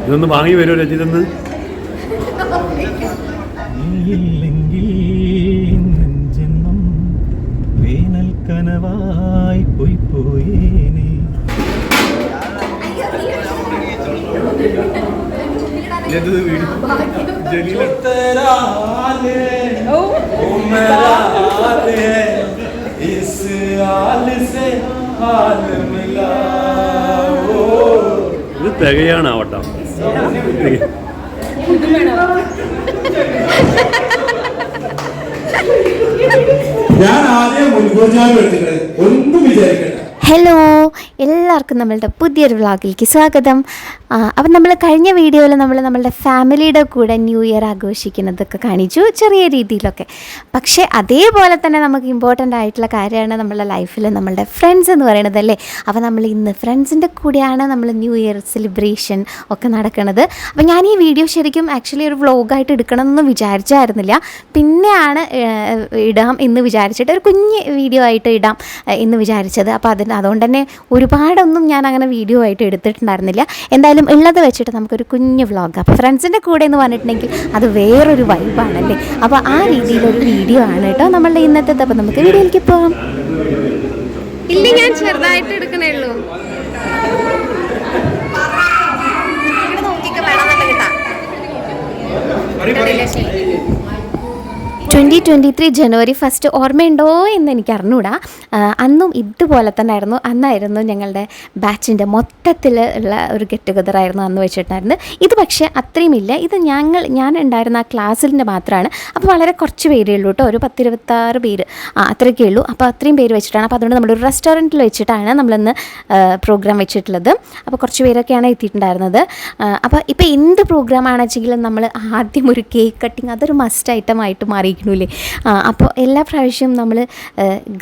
ഇതൊന്ന് വാങ്ങി വരുമോ രജിതെന്ന് നീയില്ലെങ്കിൽ ജന്മം വേനൽ കനവായി പോയി हाल ഇത് തികയാണ് ആവട്ടം ഞാൻ ആദ്യം എടുത്തിട്ട് ഒന്നും വിചാരിക്കട്ടെ ഹലോ എല്ലാവർക്കും നമ്മളുടെ പുതിയൊരു വ്ളോഗിലേക്ക് സ്വാഗതം. അപ്പം നമ്മൾ കഴിഞ്ഞ വീഡിയോയിൽ നമ്മൾ നമ്മളുടെ ഫാമിലിയുടെ കൂടെ ന്യൂ ഇയർ ആഘോഷിക്കുന്നതൊക്കെ കാണിച്ചു ചെറിയ രീതിയിലൊക്കെ. പക്ഷേ അതേപോലെ തന്നെ നമുക്ക് ഇമ്പോർട്ടന്റ് ആയിട്ടുള്ള കാര്യമാണ് നമ്മളുടെ ലൈഫിൽ നമ്മളുടെ ഫ്രണ്ട്സ് എന്ന് പറയുന്നത് അല്ലേ? അപ്പോൾ നമ്മൾ ഇന്ന് ഫ്രണ്ട്സിന്റെ കൂടെയാണ് നമ്മൾ ന്യൂ ഇയർ സെലിബ്രേഷൻ ഒക്കെ നടക്കുന്നത്. അപ്പോൾ ഞാൻ ഈ വീഡിയോ ശരിക്കും ആക്ച്വലി ഒരു വ്ളോഗായിട്ട് എടുക്കണമെന്നൊന്നും വിചാരിച്ചായിരുന്നില്ല. പിന്നെയാണ് ഇടാം എന്ന് വിചാരിച്ചിട്ട് ഒരു കുഞ്ഞ് വീഡിയോ ആയിട്ട് ഇടാം എന്ന് വിചാരിച്ചത്. അപ്പോൾ അതിന് അതുകൊണ്ട് തന്നെ ഒരുപാടൊന്നും ഞാൻ അങ്ങനെ വീഡിയോ ആയിട്ട് എടുത്തിട്ടുണ്ടായിരുന്നില്ല. എന്തായാലും ഉള്ളത് വെച്ചിട്ട് നമുക്കൊരു കുഞ്ഞ് വ്ളോഗ് അപ്പോൾ ഫ്രണ്ട്സിന്റെ കൂടെ എന്ന് പറഞ്ഞിട്ടുണ്ടെങ്കിൽ അത് വേറൊരു വൈബാണല്ലേ അപ്പോൾ ആ രീതിയിലൊരു വീഡിയോ ആണ് കേട്ടോ നമ്മളുടെ ഇന്നത്തെ അപ്പോൾ നമുക്ക് വീഡിയോയിലേക്ക് പോകാം ഇല്ല ഞാൻ ചെറുതായിട്ട് എടുക്കണേ ഉള്ളൂ. Twenty twenty three January first ഓർമ്മയുണ്ടോ എന്ന് എനിക്ക് അറിഞ്ഞൂടാ. അന്നും ഇതുപോലെ തന്നെ ആയിരുന്നു അന്നായിരുന്നു ഞങ്ങളുടെ ബാച്ചിന്റെ മൊത്തത്തിൽ ഉള്ള ഒരു ഗെറ്റ് ടുഗദർ ആയിരുന്നു അന്ന് വെച്ചിട്ടുണ്ടായിരുന്നത്. ഇത് പക്ഷേ അത്രയും ഇല്ല. ഇത് ഞങ്ങൾ ഞാൻ ഉണ്ടായിരുന്ന ആ ക്ലാസ്സിന്റെ മാത്രമാണ്. അപ്പോൾ വളരെ കുറച്ച് പേരേ ഉള്ളൂ കേട്ടോ. ഒരു പത്തിരുപത്താറ് പേര്. ആ അത്രയൊക്കെ ഉള്ളൂ. അപ്പോൾ അത്രയും പേര് വെച്ചിട്ടാണ്. അപ്പോൾ അതുകൊണ്ട് നമ്മളൊരു റെസ്റ്റോറന്റിൽ വെച്ചിട്ടാണ് നമ്മളിന്ന് പ്രോഗ്രാം വെച്ചിട്ടുള്ളത്. അപ്പോൾ കുറച്ച് പേരൊക്കെയാണ് എത്തിയിട്ടുണ്ടായിരുന്നത്. അപ്പോൾ ഇപ്പോൾ എന്ത് പ്രോഗ്രാം വെച്ചെങ്കിലും നമ്മൾ ആദ്യം ഒരു കേക്ക് കട്ടിങ് അതൊരു മസ്റ്റ് ഐറ്റം ആയിട്ട് മാറിയിരിക്കണില്ലേ അപ്പോൾ എല്ലാ പ്രാവശ്യവും നമ്മൾ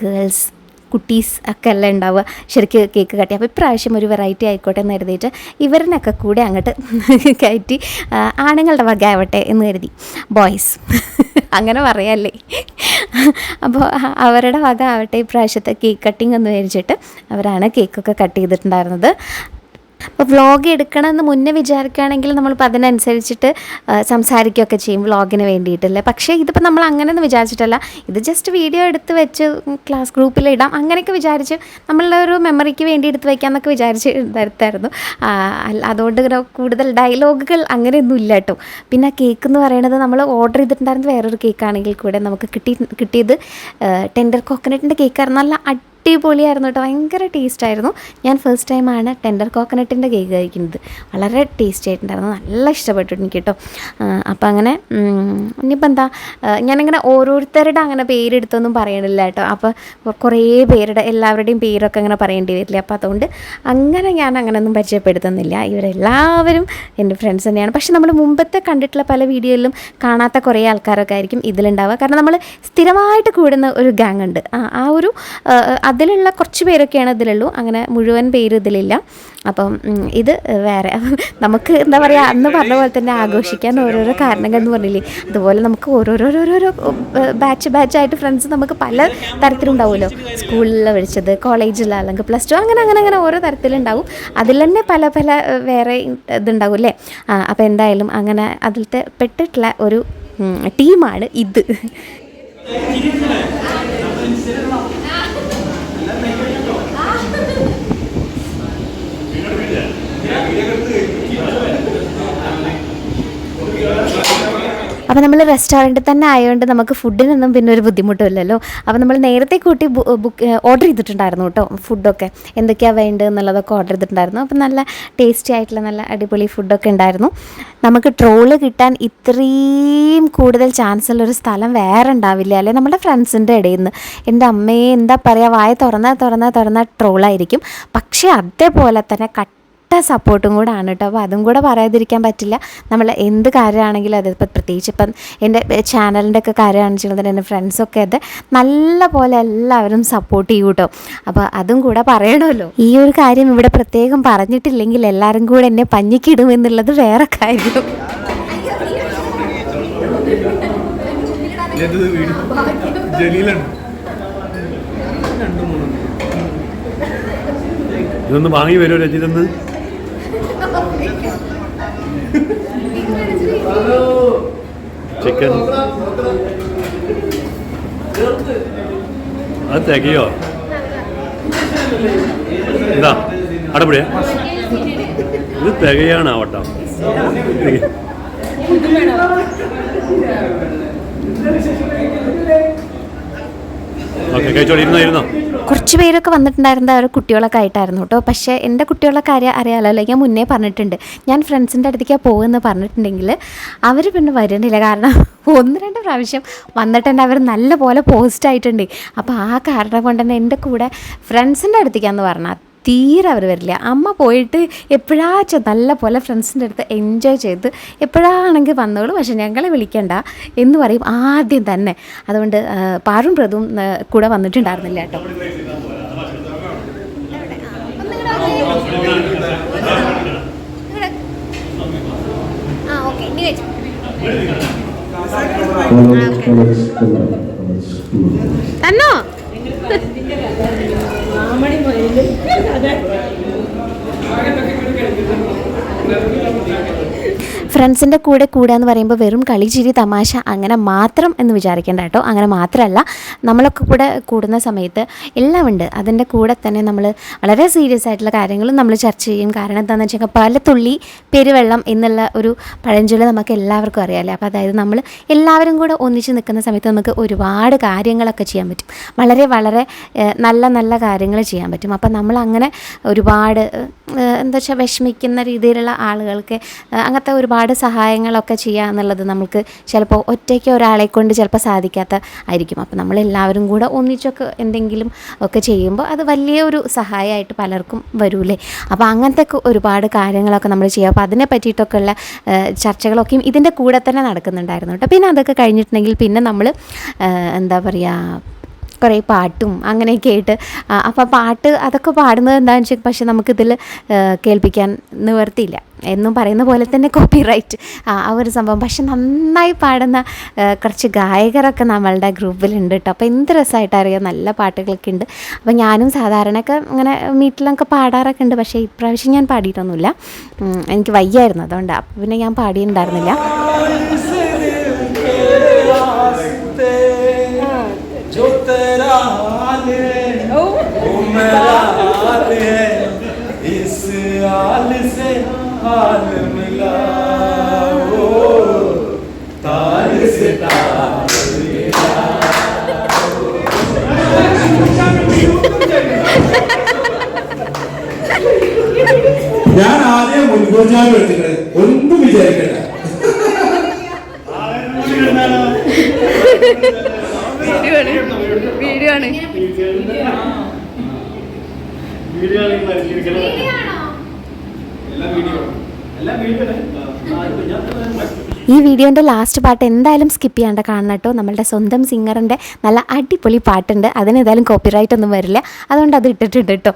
ഗേൾസ് കുട്ടീസ് ഒക്കെ അല്ല ഉണ്ടാവുക? ശരിക്കും കേക്ക് കട്ടി. അപ്പോൾ ഇപ്രാവശ്യം ഒരു വെറൈറ്റി ആയിക്കോട്ടെ എന്ന് കരുതിയിട്ട് ഇവരിനൊക്കെ കൂടെ അങ്ങോട്ട് കയറ്റി ആണുങ്ങളുടെ വക ആവട്ടെ എന്ന് കരുതി. ബോയ്സ് അങ്ങനെ പറയാല്ലേ? അപ്പോൾ അവരുടെ വക ആവട്ടെ ഇപ്രാവശ്യത്തെ കേക്ക് കട്ടിംഗ് എന്ന് വിചാരിച്ചിട്ട് അവരാണ് കേക്കൊക്കെ കട്ട് ചെയ്തിട്ടുണ്ടായിരുന്നത്. അപ്പോൾ വ്ളോഗ് എടുക്കണമെന്ന് മുന്നേ വിചാരിക്കുകയാണെങ്കിൽ നമ്മളിപ്പോൾ അതിനനുസരിച്ചിട്ട് സംസാരിക്കുകയൊക്കെ ചെയ്യും വ്ളോഗിന് വേണ്ടിയിട്ടല്ലേ. പക്ഷേ ഇതിപ്പോൾ നമ്മൾ അങ്ങനെയൊന്നും വിചാരിച്ചിട്ടല്ല. ഇത് ജസ്റ്റ് വീഡിയോ എടുത്ത് വെച്ച് ക്ലാസ് ഗ്രൂപ്പിൽ ഇടാം. അങ്ങനെയൊക്കെ വിചാരിച്ച് നമ്മളുടെ ഒരു മെമ്മറിക്ക് വേണ്ടി എടുത്ത് വയ്ക്കാമെന്നൊക്കെ വിചാരിച്ച് എടുത്തായിരുന്നു ആ, അതുകൊണ്ട് കൂടുതൽ ഡയലോഗുകൾ അങ്ങനെയൊന്നും ഇല്ല കേട്ടോ. പിന്നെ കേക്ക് എന്ന് പറയുന്നത് നമ്മൾ ഓർഡർ ചെയ്തിട്ടുണ്ടായിരുന്നത് വേറൊരു കേക്കാണെങ്കിൽ കൂടെ നമുക്ക് കിട്ടി കിട്ടിയത് ടെൻഡർ കോക്കനട്ടിന്റെ കേക്കായിരുന്നു നല്ല അടിപൊളിയായിരുന്നു കേട്ടോ. ഭയങ്കര ടേസ്റ്റ് ആയിരുന്നു. ഞാൻ ഫസ്റ്റ് ടൈമാണ് ടെൻഡർ കോക്കനട്ടിന്റെ കേക്ക് കഴിക്കുന്നത്. വളരെ ടേസ്റ്റി ആയിട്ടുണ്ടായിരുന്നു. നല്ല ഇഷ്ടപ്പെട്ടു എനിക്ക് കേട്ടോ. അപ്പോൾ അങ്ങനെ ഇനിയിപ്പോൾ എന്താ ഞാനിങ്ങനെ ഓരോരുത്തരുടെ അങ്ങനെ പേരെടുത്തൊന്നും പറയണില്ല കേട്ടോ. അപ്പോൾ കുറേ പേരുടെ എല്ലാവരുടെയും പേരൊക്കെ അങ്ങനെ പറയേണ്ടി വരില്ല. അപ്പോൾ അതുകൊണ്ട് അങ്ങനെ ഞാൻ അങ്ങനെയൊന്നും പരിചയപ്പെടുത്തുന്നില്ല. ഇവരെല്ലാവരും എന്റെ ഫ്രണ്ട്സ് തന്നെയാണ്. പക്ഷെ നമ്മൾ മുമ്പത്തെ കണ്ടിട്ടുള്ള പല വീഡിയോയിലും കാണാത്ത കുറേ ആൾക്കാരൊക്കെ ആയിരിക്കും ഇതിലുണ്ടാവുക. കാരണം നമ്മൾ സ്ഥിരമായിട്ട് കൂടുന്ന ഒരു ഗാങ് ഉണ്ട്. ആ ഒരു അതിലുള്ള കുറച്ച് പേരൊക്കെയാണ് ഇതിലുള്ളൂ. അങ്ങനെ മുഴുവൻ പേര് ഇതിലില്ല. അപ്പം ഇത് വേറെ. നമുക്ക് എന്താ പറയുക അന്ന് പറഞ്ഞ പോലെ തന്നെ ആഘോഷിക്കാൻ ഓരോരോ കാരണങ്ങൾ എന്ന് പറഞ്ഞില്ലേ? അതുപോലെ നമുക്ക് ഓരോരോരോരോ ബാച്ച് ബാച്ചായിട്ട് ഫ്രണ്ട്സ് നമുക്ക് പല തരത്തിലുണ്ടാവുമല്ലോ. സ്കൂളിൽ വിളിച്ചത് കോളേജിൽ അല്ലെങ്കിൽ പ്ലസ് ടു അങ്ങനെ അങ്ങനെ അങ്ങനെ ഓരോ തരത്തിലുണ്ടാവും. അതിൽ തന്നെ പല പല വേറെ ഇതുണ്ടാവും അല്ലേ? അപ്പോൾ എന്തായാലും അങ്ങനെ അതിലത്തെ പെട്ടിട്ടുള്ള ഒരു ടീമാണ് ഇത്. Thank you. അപ്പോൾ നമ്മൾ റെസ്റ്റോറന്റിൽ തന്നെ ആയതുകൊണ്ട് നമുക്ക് ഫുഡിനൊന്നും പിന്നെ ഒരു ബുദ്ധിമുട്ടുമില്ലല്ലോ. അപ്പോൾ നമ്മൾ നേരത്തെ കൂട്ടി ബുക്ക് ഓർഡർ ചെയ്തിട്ടുണ്ടായിരുന്നു കേട്ടോ ഫുഡൊക്കെ എന്തൊക്കെയാണ് വേണ്ടത് എന്നുള്ളതൊക്കെ ഓർഡർ ചെയ്തിട്ടുണ്ടായിരുന്നു. അപ്പോൾ നല്ല ടേസ്റ്റി ആയിട്ടുള്ള നല്ല അടിപൊളി ഫുഡൊക്കെ ഉണ്ടായിരുന്നു. നമുക്ക് ട്രോൾ കിട്ടാൻ ഇത്രയും കൂടുതൽ ചാൻസ് ഉള്ളൊരു സ്ഥലം വേറെ ഉണ്ടാവില്ല അല്ലെ? നമ്മുടെ ഫ്രണ്ട്സിന്റെ ഇടയിൽ നിന്ന് എന്റെ അമ്മയെ എന്താ പറയുക വായ തുറന്നാൽ തുറന്നാൽ തുറന്നാൽ ട്രോളായിരിക്കും പക്ഷേ അതേപോലെ തന്നെ കട്ട കട്ട സപ്പോർട്ടും കൂടെ ആണ് കേട്ടോ. അപ്പോൾ അതും കൂടെ പറയാതിരിക്കാൻ പറ്റില്ല. നമ്മൾ എന്ത് കാര്യമാണെങ്കിലും അതിപ്പോൾ പ്രത്യേകിച്ച് ഇപ്പം എന്റെ ചാനലിന്റെ ഒക്കെ കാര്യമാണെന്ന് വെച്ചാൽ എന്റെ ഫ്രണ്ട്സൊക്കെ അത് നല്ല പോലെ എല്ലാവരും സപ്പോർട്ട് ചെയ്യും കേട്ടോ. അപ്പോൾ അതും കൂടെ പറയണമല്ലോ. ഈ ഒരു കാര്യം ഇവിടെ പ്രത്യേകം പറഞ്ഞിട്ടില്ലെങ്കിൽ എല്ലാവരും കൂടെ എന്നെ പഞ്ഞിക്കിടും എന്നുള്ളത് വേറെ കാര്യം. ഇതൊന്ന് വാങ്ങി വരുമോ രജിതെന്ന് ചിക്കൻ അത് തികയോ? എന്താ അടപടിയാ. ഇത് തികയാണ് ആവട്ടം ഇരുന്നോ ഇരുന്നോ കുറച്ച് പേരൊക്കെ വന്നിട്ടുണ്ടായിരുന്നത് അവർ കുട്ടികളൊക്കെ ആയിട്ടായിരുന്നു കേട്ടോ. പക്ഷേ എന്റെ കുട്ടികളൊക്കെ കാര്യം അറിയാമല്ലോ ഞാൻ മുന്നേ പറഞ്ഞിട്ടുണ്ട്. ഞാൻ ഫ്രണ്ട്സിന്റെ അടുത്തേക്കാ പോകുമെന്ന് പറഞ്ഞിട്ടുണ്ടെങ്കിൽ അവർ പിന്നെ വരുന്നില്ല. കാരണം ഒന്ന് രണ്ട് പ്രാവശ്യം വന്നിട്ടുണ്ട് അവർ നല്ല പോലെ പോസ്റ്റ് ആയിട്ടുണ്ട്. അപ്പോൾ ആ കാരണം കൊണ്ട് തന്നെ എന്റെ കൂടെ ഫ്രണ്ട്സിന്റെ അടുത്തേക്കാന്ന് പറഞ്ഞാൽ തീരെ അവർ വരില്ല. അമ്മ പോയിട്ട് എപ്പോഴാച്ചും നല്ല പോലെ ഫ്രണ്ട്സിന്റെ അടുത്ത് എൻജോയ് ചെയ്ത് എപ്പോഴാണെങ്കിൽ വന്നോളൂ. പക്ഷെ ഞങ്ങളെ വിളിക്കണ്ട എന്ന് പറയും ആദ്യം തന്നെ. അതുകൊണ്ട് ആ, പാറും പ്രതും കൂടെ വന്നിട്ടുണ്ടായിരുന്നില്ല കേട്ടോ. ആ ഓക്കെ ഇനി അതെ. ഫ്രണ്ട്സിന്റെ കൂടെ കൂടുക എന്ന് പറയുമ്പോൾ വെറും കളി ചിരി തമാശ അങ്ങനെ മാത്രം എന്ന് വിചാരിക്കേണ്ട കേട്ടോ. അങ്ങനെ മാത്രമല്ല നമ്മളൊക്കെ കൂടെ കൂടുന്ന സമയത്ത് എല്ലാം ഉണ്ട്. അതിന്റെ കൂടെ തന്നെ നമ്മൾ വളരെ സീരിയസ് ആയിട്ടുള്ള കാര്യങ്ങളും നമ്മൾ ചർച്ച ചെയ്യും. കാരണം എന്താണെന്ന് വെച്ചാൽ പല തുള്ളി പെരുവെള്ളം എന്നുള്ള ഒരു പഴഞ്ചൊല്ല് നമുക്ക് എല്ലാവർക്കും അറിയാമല്ലേ അപ്പോൾ അതായത് നമ്മൾ എല്ലാവരും കൂടെ ഒന്നിച്ച് നിൽക്കുന്ന സമയത്ത് നമുക്ക് ഒരുപാട് കാര്യങ്ങളൊക്കെ ചെയ്യാൻ പറ്റും. വളരെ വളരെ നല്ല നല്ല കാര്യങ്ങൾ ചെയ്യാൻ പറ്റും. അപ്പോൾ നമ്മൾ അങ്ങനെ ഒരുപാട് എന്താ വെച്ചാൽ വിഷമിക്കുന്ന രീതിയിലുള്ള ആളുകൾക്ക് അങ്ങനത്തെ ഒരുപാട് സഹായങ്ങളൊക്കെ ചെയ്യുക എന്നുള്ളത് നമുക്ക് ചിലപ്പോൾ ഒറ്റയ്ക്ക് ഒരാളെ കൊണ്ട് ചിലപ്പോൾ സാധിക്കാത്ത ആയിരിക്കും. അപ്പോൾ നമ്മളെല്ലാവരും കൂടെ ഒന്നിച്ചൊക്കെ എന്തെങ്കിലും ഒക്കെ ചെയ്യുമ്പോൾ അത് വലിയൊരു സഹായമായിട്ട് പലർക്കും വരൂലേ അപ്പോൾ അങ്ങനത്തെ ഒരുപാട് കാര്യങ്ങളൊക്കെ നമ്മൾ ചെയ്യുക അപ്പോൾ അതിനെ പറ്റിയിട്ടൊക്കെ ഉള്ള ചർച്ചകളൊക്കെയും ഇതിന്റെ കൂടെ തന്നെ നടക്കുന്നുണ്ടായിരുന്നു കേട്ടോ. പിന്നെ അതൊക്കെ കഴിഞ്ഞിട്ടുണ്ടെങ്കിൽ പിന്നെ നമ്മൾ എന്താ പറയുക കുറേ പാട്ടും അങ്ങനെയൊക്കെ ആയിട്ട്. അപ്പോൾ പാട്ട് അതൊക്കെ പാടുന്നത് എന്താണെന്ന് വെച്ചാൽ പക്ഷെ നമുക്കിതിൽ കേൾപ്പിക്കാൻ നിവർത്തിയില്ല എന്നും പറയുന്ന പോലെ തന്നെ കോപ്പി റൈറ്റ് ആ ഒരു സംഭവം. പക്ഷെ നന്നായി പാടുന്ന കുറച്ച് ഗായകരൊക്കെ നമ്മളുടെ ഗ്രൂപ്പിലുണ്ട് കേട്ടോ അപ്പോൾ എന്ത് രസമായിട്ട് അറിയാം? നല്ല പാട്ടുകളൊക്കെ ഉണ്ട്. അപ്പോൾ ഞാനും സാധാരണയൊക്കെ ഇങ്ങനെ വീട്ടിലൊക്കെ പാടാറൊക്കെ ഉണ്ട്. പക്ഷേ ഇപ്രാവശ്യം ഞാൻ പാടിയിട്ടൊന്നുമില്ല. എനിക്ക് വയ്യായിരുന്നു. അതുകൊണ്ട്. പിന്നെ ഞാൻ പാടിയിട്ടുണ്ടായിരുന്നില്ല. हाल है इस हाल से हाल मिला ओ तार से तार ഞാൻ ആദ്യം മുൻകൂർ ജാമ്യം എടുത്തിട്ടുണ്ട് ഒന്നും വിചാരിക്കണ്ട വീഡിയോ ആണ് വീഡിയോ ആണ് ഈ വീഡിയോന്റെ ലാസ്റ്റ് പാട്ട് എന്തായാലും സ്കിപ്പ് ചെയ്യാണ്ട് കാണണം കേട്ടോ. നമ്മളുടെ സ്വന്തം സിംഗറിന്റെ നല്ല അടിപൊളി പാട്ടുണ്ട്. അതിന് ഏതായാലും കോപ്പിറൈറ്റ് ഒന്നും വരില്ല. അതുകൊണ്ട് അത് ഇട്ടിട്ടുണ്ട് കേട്ടോ.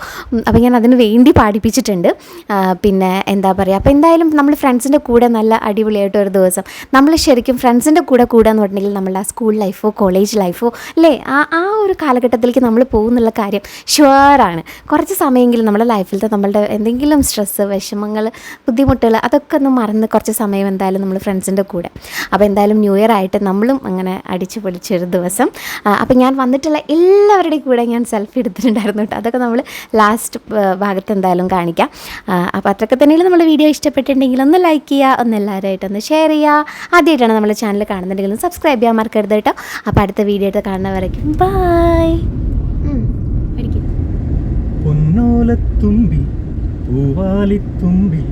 അപ്പോൾ ഞാൻ അതിന് വേണ്ടി പാടിപ്പിച്ചിട്ടുണ്ട്. ആ, പിന്നെ എന്താ പറയുക അപ്പോൾ എന്തായാലും നമ്മൾ ഫ്രണ്ട്സിന്റെ കൂടെ നല്ല അടിപൊളിയായിട്ട് ഒരു ദിവസം. നമ്മൾ ശരിക്കും ഫ്രണ്ട്സിന്റെ കൂടെ കൂടുക എന്ന് പറഞ്ഞിട്ടുണ്ടെങ്കിൽ നമ്മളുടെ സ്കൂൾ ലൈഫോ കോളേജ് ലൈഫോ അല്ലേ? ആ ആ ഒരു കാലഘട്ടത്തിലേക്ക് നമ്മൾ പോകുന്നുള്ള കാര്യം ഷുവറാണ്. കുറച്ച് സമയമെങ്കിലും നമ്മുടെ ലൈഫിലത്തെ നമ്മളുടെ എന്തെങ്കിലും സ്ട്രെസ്സ് വിഷമങ്ങൾ ബുദ്ധിമുട്ടുകൾ അതൊക്കെ ഒന്ന് മറന്ന് കുറച്ച് സമയം എന്തായാലും നമ്മൾ ഫ്രണ്ട്സിന്റെ കൂടെ. അപ്പോൾ എന്തായാലും ന്യൂ ഇയർ ആയിട്ട് നമ്മളും അങ്ങനെ അടിച്ചു പൊളിച്ചൊരു ദിവസം. അപ്പോൾ ഞാൻ വന്നിട്ടുള്ള എല്ലാവരുടെയും കൂടെ ഞാൻ സെൽഫി എടുത്തിട്ടുണ്ടായിരുന്നു കേട്ടോ. അതൊക്കെ നമ്മൾ ലാസ്റ്റ് ഭാഗത്ത് എന്തായാലും കാണിക്കാം. അപ്പോൾ അത്രയൊക്കെ തന്നെയാണ് നമ്മൾ വീഡിയോ ഇഷ്ടപ്പെട്ടിട്ടുണ്ടെങ്കിൽ ഒന്ന് ലൈക്ക് ചെയ്യുക ഒന്ന് എല്ലാവരുമായിട്ടൊന്ന് ഷെയർ ചെയ്യുക. ആദ്യമായിട്ടാണ് നമ്മൾ ചാനൽ കാണുന്നുണ്ടെങ്കിൽ സബ്സ്ക്രൈബ് ചെയ്യാൻ മറക്കരുത് കേട്ടോ. അപ്പോൾ അടുത്ത വീഡിയോ ആയിട്ട് കാണുന്നവരേക്കും ബായ് പൊന്നോലത്തുമ്പി പൂവാലിത്തുമ്പി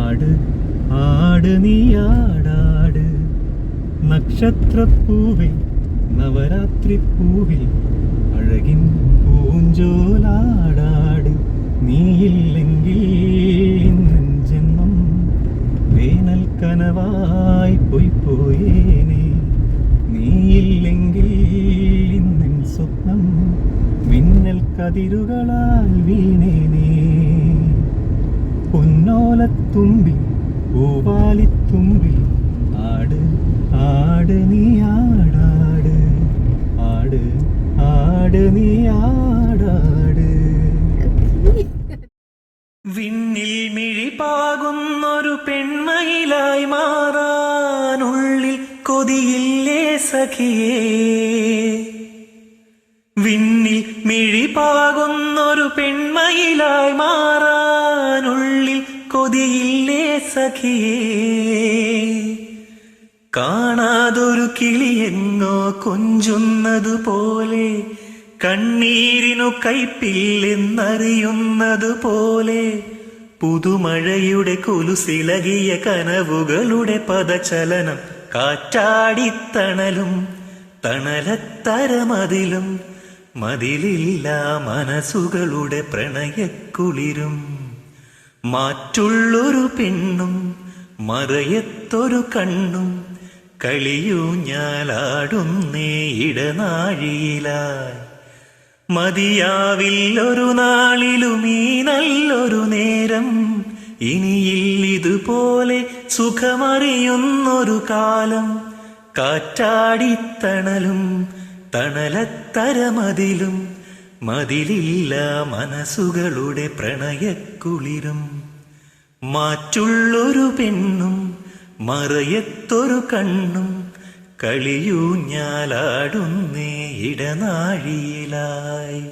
ആട് ആട് നീ ആടാട് നക്ഷത്രപ്പൂവിൽ നവരാത്രി പൂവിൽ അഴകിൻ പൂഞ്ചോലാടാട്. നീയില്ലെങ്കിൽ ജന്മം വേനൽ കനവായി പോയി പോയേനെ നീയില്ലെങ്കിൽ ഇന്നൻ സ്വപ്നം മിന്നൽ കതിരുകളാൽ വീണേനേ പൊന്നോലത്തുമ്പിൽ പൂവാലിത്തുമ്പി ആട് ആട് നീ ആടാട് ആട് ആട് നീ ആടാട്. വിണ്ണിൽ മിഴിപാകുന്നൊരു പാകുന്നൊരു പെൺമയിലായി മാറാനുള്ളിൽ കൊതിയില്ലേ സഖിയേ. വിണ്ണിൽ മിഴിപാകുന്നൊരു പെൺമയിലായി മാറാനുള്ളിൽ കൊതിയില്ലേ സഖിയേ? കാണാതൊരു കിളിയെങ്ങോ കൊഞ്ചുന്നതു പോലെ കണ്ണീരിനു കൈപ്പില്ലെന്നറിയുന്നതു പോലെ പുതുമഴയുടെ കുലുസിലകിയ കനവുകളുടെ പദചലനം കാറ്റാടിത്തണലും തണലത്തരമതിലും മതിലില്ല മനസ്സുകളുടെ പ്രണയക്കുളിരും. മാറ്റുള്ളൊരു പെണ്ണും മറയത്തൊരു കണ്ണും കളിയൂഞ്ഞാലാടുന്നേ ഇടനാഴിയിലായി. മതിയാവില്ലൊരു നാളിലും ഈ നല്ലൊരു നേരം. ഇനിയില്ലിതുപോലെ സുഖമറിയുന്നൊരു കാലം. കാറ്റാടിത്തണലും തണലത്തരമതിലും മതിലില്ല മനസ്സുകളുടെ പ്രണയക്കുളിരും. മാറ്റുള്ളൊരു പെണ്ണും മറയത്തൊരു കണ്ണും കളിയൂഞ്ഞാലാടുന്നേ ഇടനാഴിയിലായി.